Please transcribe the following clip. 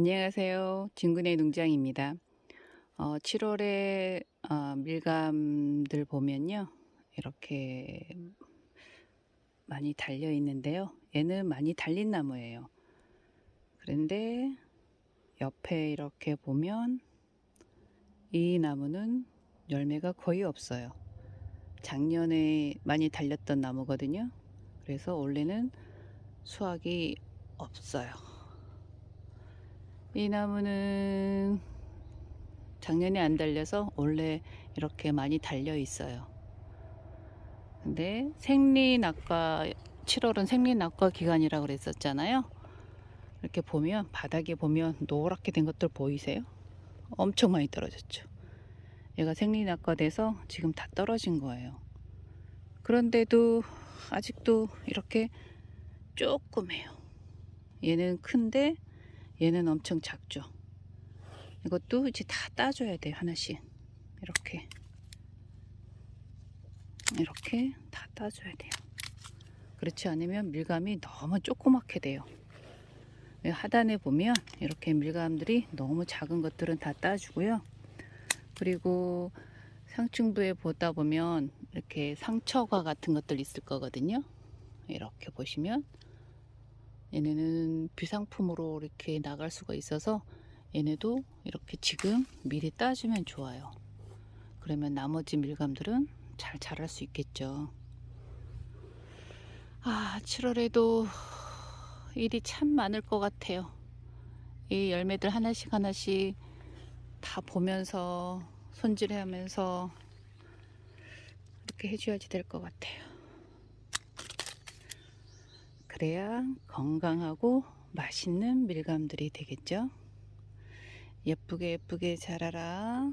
안녕하세요. 진군의 농장입니다. 어, 7월에 어, 밀감들 보면요. 이렇게 많이 달려 있는데요. 얘는 많이 달린 나무예요. 그런데 옆에 이렇게 보면 이 나무는 열매가 거의 없어요. 작년에 많이 달렸던 나무거든요. 그래서 올해는 수확이 없어요. 이 나무는 작년에 안 달려서 원래 이렇게 많이 달려 있어요. 근데 생리낙과 7월은 생리낙과 기간이라고 그랬었잖아요. 이렇게 보면 바닥에 보면 노랗게 된 것들 보이세요? 엄청 많이 떨어졌죠. 얘가 생리낙과 돼서 지금 다 떨어진 거예요. 그런데도 아직도 이렇게 조그매요. 얘는 큰데 얘는 엄청 작죠. 이것도 이제 다 따줘야 돼요. 하나씩. 이렇게. 이렇게 다 따줘야 돼요. 그렇지 않으면 밀감이 너무 조그맣게 돼요. 하단에 보면 이렇게 밀감들이 너무 작은 것들은 다 따주고요. 그리고 상층부에 보다 보면 이렇게 상처가 같은 것들 있을 거거든요. 이렇게 보시면 얘네는 비상품으로 이렇게 나갈 수가 있어서 얘네도 이렇게 지금 미리 따주면 좋아요. 그러면 나머지 밀감들은 잘 자랄 수 있겠죠. 아, 7월에도 일이 참 많을 것 같아요. 이 열매들 하나씩 하나씩 다 보면서 손질하면서 이렇게 해줘야지 될 것 같아요. 그래야 건강하고 맛있는 밀감들이 되겠죠. 예쁘게 예쁘게 자라라.